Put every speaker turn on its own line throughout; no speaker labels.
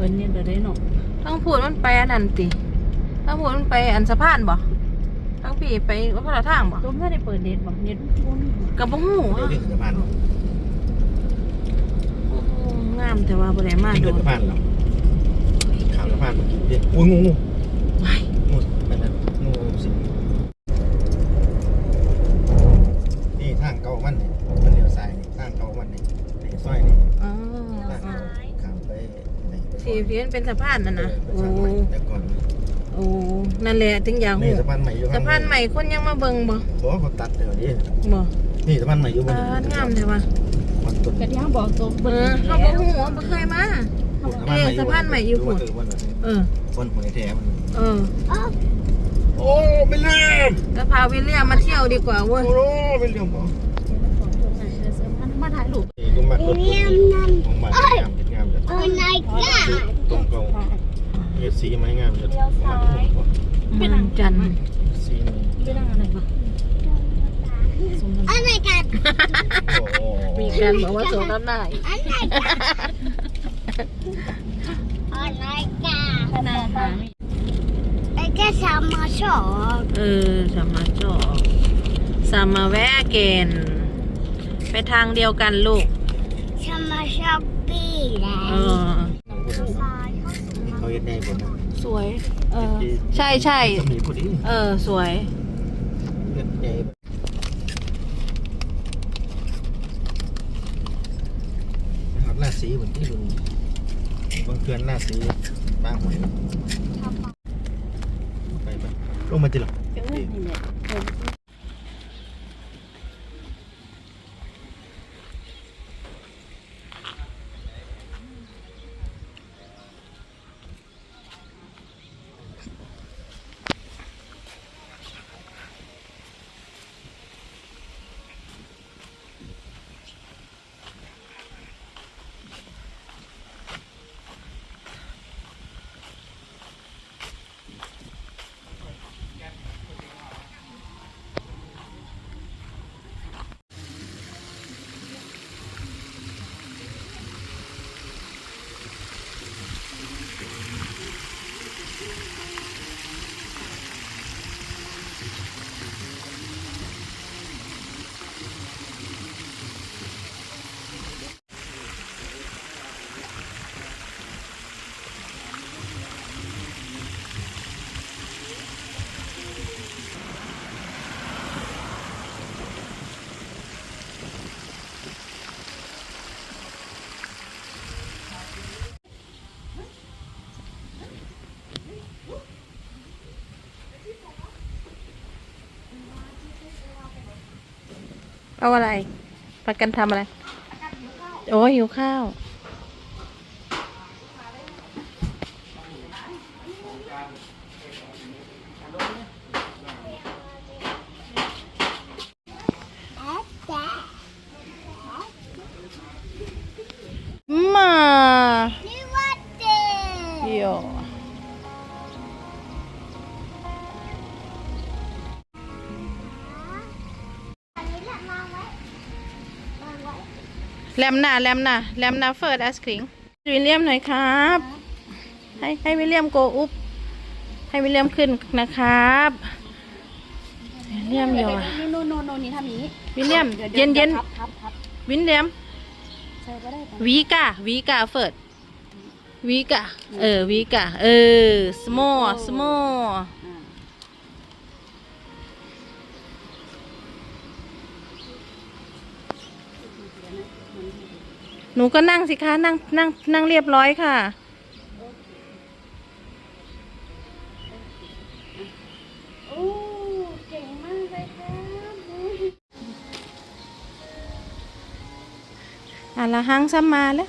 ปิดเนี่ยเดี๋ยวได้เนาะ
ทั้งพูดมันไปอันนั้นติทั้งพูดมันไปอันสะพานบ่ทั้งพี่ไปวัดพระทางบ่
ตัวไม่ได้เปิดเน็ตบอกเน็ตมันวน
กับบ่ฮู้
เดี๋ยว
อะ
เด็กสะพาน
โอ้โหงามแต่ว่าบ่ได้มา
ที่
โด
เกิด
น
สะพานเหรอข้ามสะพานเมื่อกี้เด็กอุ้ยงูงู
ไป
งูไปนั่นงูสินี่ทางเก่ามันนี่มันเลี้ยวซ้ายนี่ทางเก่ามันนี่นี่ซอยนี่ ไหนไป
ที่เพียนเป็นสะพานนั่นนะ
เอ
โอ้
อไปทางใหม่แต่ก่อน
โอ้นั่นแหละถึงอยาก
นี่
ฮู้
สะพานใหม่อยู่
สะพานใหม่คนยังมาเบิ่งบ่
บอกว่าเขาตัดเดี๋ยวนี้
บ่
นี่สะพานใหม่อยู่บ
อ่านงามแต่ว่า
มันต้น
กระที่เขาบอกตัว
เออเฮาบ่ฮู้ว่าบ่เคยมาเออสะพานใหม่อยู่พุ่น
เออวัน
เออ
วันหวยแท้มัน
เออ
โอ้ไม่เลี่ยม
แล้วพาวิลเลียมมาเที่ยวดีกว่าเว้ย
โอ้ไม่เลี่ยมบอก
มาถ่ายรูป
นี่ตรงมารถตัวนี้ของบ้าน ตรงก่างเอฟซีไม้งามจัดของบ้านทุ่ง
เมืองจันทร์
ซีนี่
ไม่ได้อะไรปะ
Oh my god!
โอ้
มีการบอกว่าสวมน้ำหน้าอีก
Oh my god! Oh my god!
ขนาหาไม่
ไอ้แค่สามาชอ
เออสามาจอสามาแวะเกนไปทางเดียวกันลูก
สามาชอบ ปีแล้
เอ
ว
อ
เขาเฮ็ดได้คนนะ
สวย เออ ใช่ใช่
จะมีพอดี
เออ สวย
เฮ็ดได้นะครับราศีเหมือนที่ลุงบางเคือนราศีบ้างหวยไปไปลงมาจิหรอ
นี่แหละ
เอาอะไรประกันทำอะไร โอ้ยหิวข้าว แลมหนาแลมหนาแลมหนาเฟิร์ดไอศครีมวิลเลียมหน่อยครับ ให้ให้วิลเลียมโกอุปให้วิลเลียมขึ้นนะครับวิลเลียมโย
นี่โนโนโนนี่ทำอย่างนี้
วิลเลียมเย็นเย็น
พับพับพับ
วิลเลียม
ใช่ก็ได้
วีกาวีกาเฟิร์ดวีกาเออวีกาเออ small small นูก็นั่งสิคะนั่งนั่งนั่งเรียบร้อยค่ะ
โอ้เก่งมากเลยครับ
อะละหังซ้ำมาแล้ว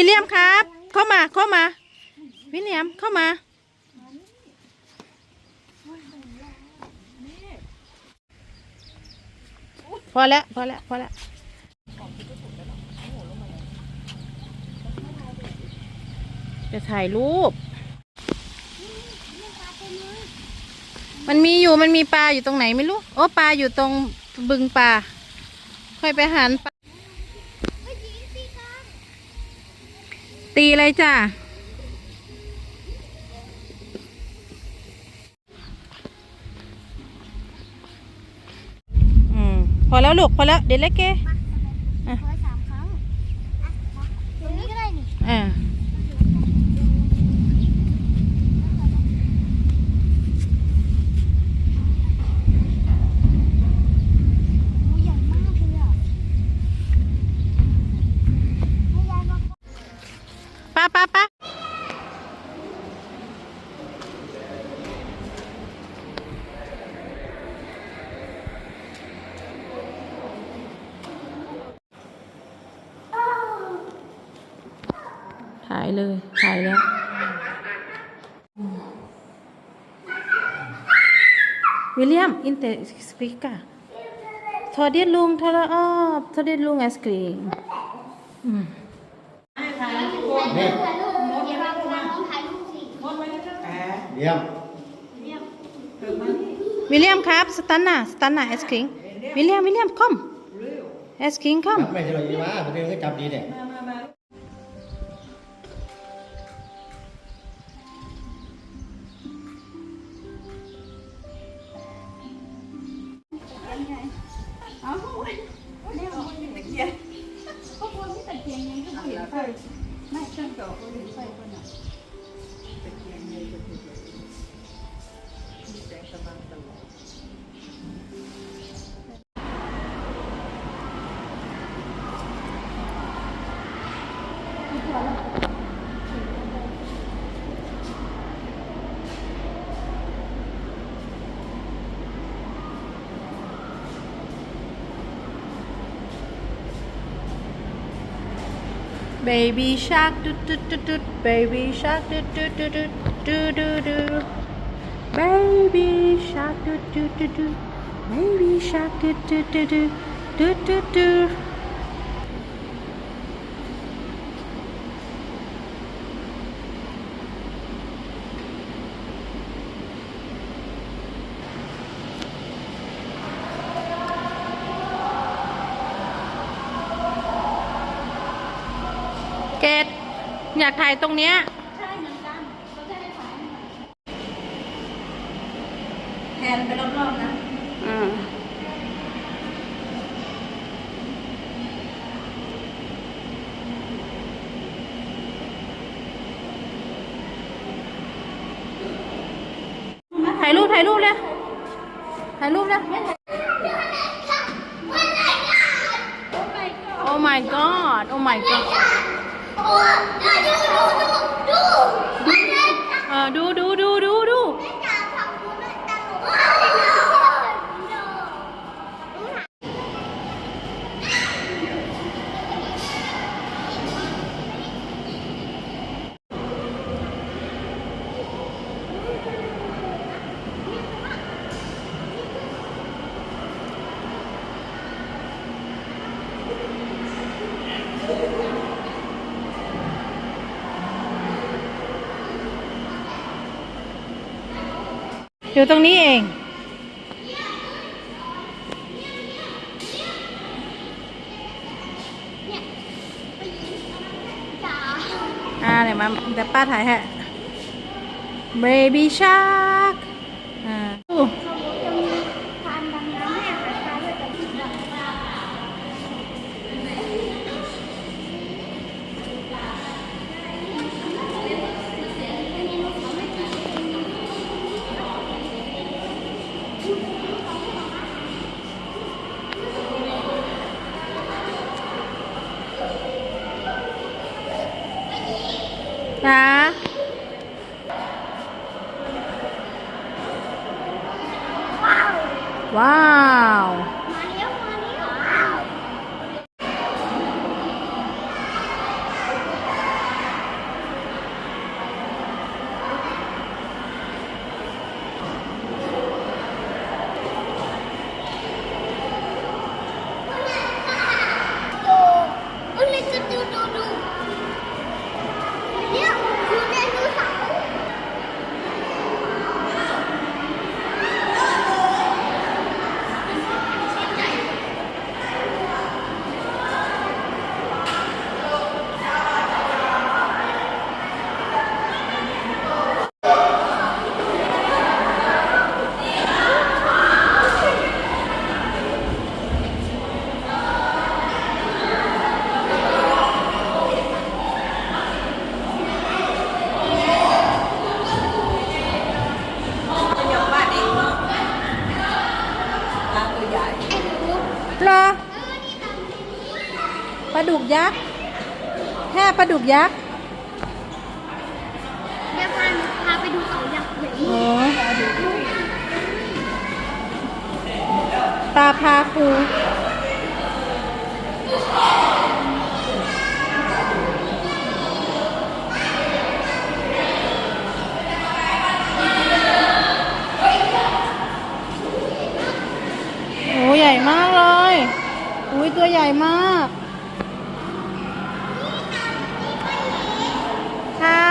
วิลเลียมครับ เข้ามาเข้ามา วิลเลียมเข้ามา พอแล้วพอแล้วพอแล้วจะถ่ายรูป มันมีอยู่มันมีปลาอยู่ตรงไหนไม่รู้ โอ้ปลาอยู่ตรงบึงปลา ค่อยไปหันปลา ตีอะไรจ้ะ อืม พอแล้วลูก พอแล้ว เดี๋ยวเล็กเก
ขอสามครั้งอะมาตรงนี้ก็ได้นี่
อ่า
งูใหญ่มากเลยอะให้ยายมา
ป้าป้าป้าถ่ายเลย ถ่ายแล้ว วิลเลียม อินเตอร์สปีกาทอดิดลุงทอละอ้ อทอดิดลุงไอศกรีมอืม
เนี่ย
ถ่ายรูปเดี๋ยวเราพาน้องถ่ายรูปสิ
เยี่ยม
วิลเลียมครับสตันน่ะสตันน่ะไอศครีมวิลเลียมวิลเลียมคอมไอศครีมคอม
ไม่ใช่เราอยู่ว่าประเดี๋ยวก็จับดีเนี่ย
เบบี้ชาร์กดูดูดูดูเบ บี้ชาร์กดูดูดูดูดูดูดูเบบี้ชาร์กดูดูดูดูเบบี้ชาร์กดูดูดูดูดูดูดู เกด อยากถ่ายตรงเนี้ย
แทนไปรอบๆนะ
อืมถ่ายรูป ถ่ายรูปเลย ถ่ายรูปเลย Oh my god Oh my god
โอ้ดูดูดูดูดูดู
เออดูดูดูดูดู
จ่าฝั่งนู้นน่ะตาหนู
อ อยู่ตรงนี้เอง อ่าเดี๋ยวมาเดี๋ยวป้าถ่ายให้ baby shark อ่าอู้
จะมีการดำน้ำให้อาหารปลาด้วยแต่ที่ดำน้ำ
จ้
ลาดุ
กยักษ์แค่ปลาดุกยักษ์
เดี๋ยวพาพาไปดูเขายักษ์เลย
โอ้ปลาพาคูโอ้ใหญ่มากเลย อุ้ยตัวใหญ่มาก ค่ะ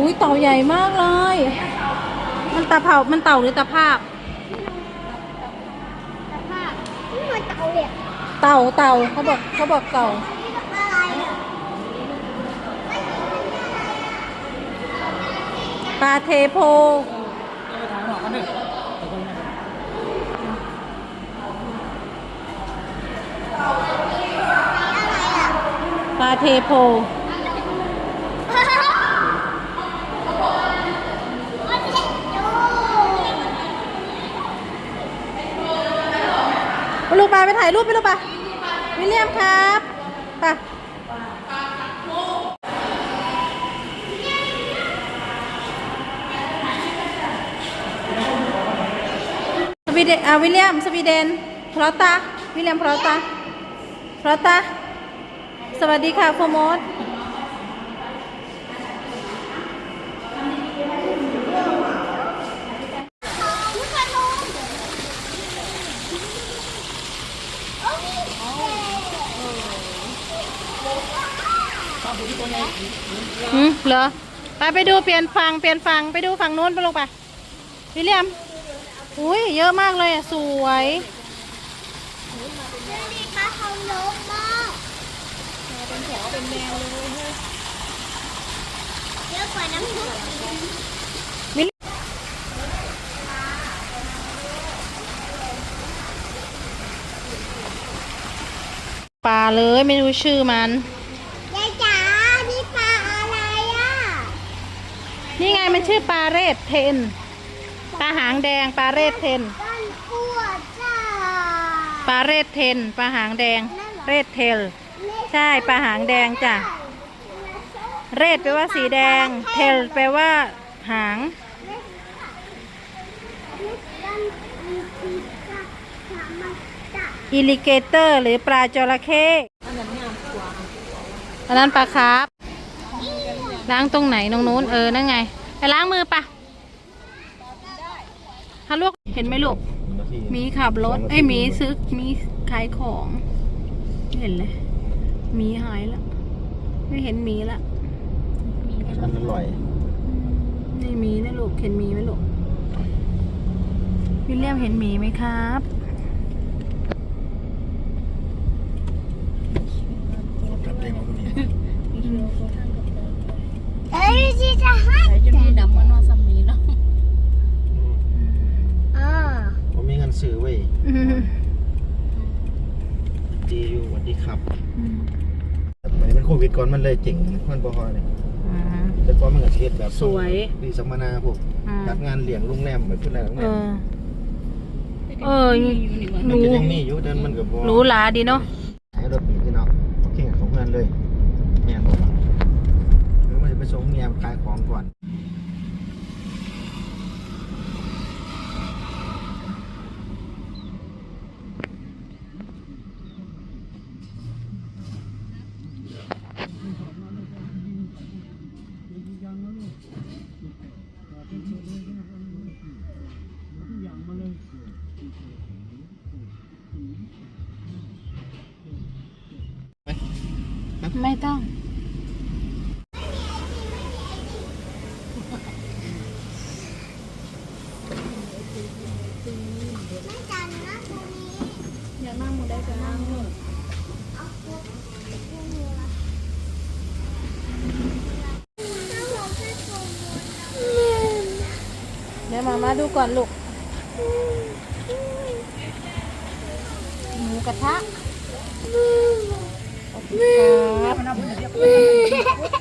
อุ้ยเต่าใหญ่มากเลย มันตาเผา มันเต่าหรือตาภาพ
สภาพนี่มันเต่าเลย
เต่าเต่าเขาบอกเขาบอกเต่า
นี่มันอะไรอะ
ปลาเทโพ ปลาเทโพ ไปลูกปลาไป ถ่ายรูปไปลูกปลาวิลเลียมครับไปสวีเดนอ่าวิลเลียมสวีเดนพรอตาวิลเลียมพรอตาพรอตาสวัสดีค่ะโฟมดหื เหรอไปไปดูเปลี่ยนฝั่งเปลี่ยนฝั่งไปดูฝั่งนู้นไปลงไปวิลเลียมอุ้ยเยอะมากเลยอะสวย
เยอะกว่าน้ำพุ
วิลปลาเลยไม่รู้ชื่อมัน
นี่ไง
มันชื่อปลาเรดเทน ปลาหางแดงปลาเรดเทน
ต้นกล้วยจ้า
ปลาเรดเทน ปลาหางแดง เรดเทล ใช่ปลาหางแดงจ้ะ เรดแปลว่าสีแดง เทลแปลว่าหาง อิลิเกเตอร์ หรือปลาจระเข้อันนั้นปลาคาร์ฟ ล้างตรงไหนตรงนู้นเออนั่นไง ไปล้างมือปะฮัลโหลกเห็นไหมลูกหมีขับรถเอ้ยหมีซื้อหมีขายของไม่เห็นเลยหมีหายแล้วไม่เห็นหมีละ
มันอร่อย
อืมนี่หมีนะลูกเห็นหมีไหมลูกวิลเลียมเห็นหมีไหมครับ
จับเองของคนนี้
เอ้ยที่ จะให้
ใช้จนมีดำมันว่าซ้ำนี้เนาะ
อ่า
ผมมีเงินซื้อไว้ดีอยู่สวัสดีครับมันเป็นโควิดก่อนมันเลยเจ๋งมันบ่ฮอเนี่ย
อืม
แต่ก่อนมันก็สิเฮ็ดแบบ
สวย
ดีสัมมนาพวก
อืม
จัดงานเลี้ยงโรงแรมแบบเพิ่นอะไรโรง
เอ
แรม
อ เออ
มันก็ยังมีอยู่แต่มันก็บ่
หรูหราดีเนาะ
ให้รถมีที่เนาะโอเคของเพื่อนเลยแม่นบอกว่าหรือมันจะไปส่งเมียขายของก่อน
ไม่ต้อง
ไม่จันนะตรงนี้
อยากนั่งมือได้ก็นั่งเถอะ
เอาตัวตัวหัวถ้าเราแค่ตัวหัว
เดี๋ยวมามาดูก่อนลูก
kami nabunod.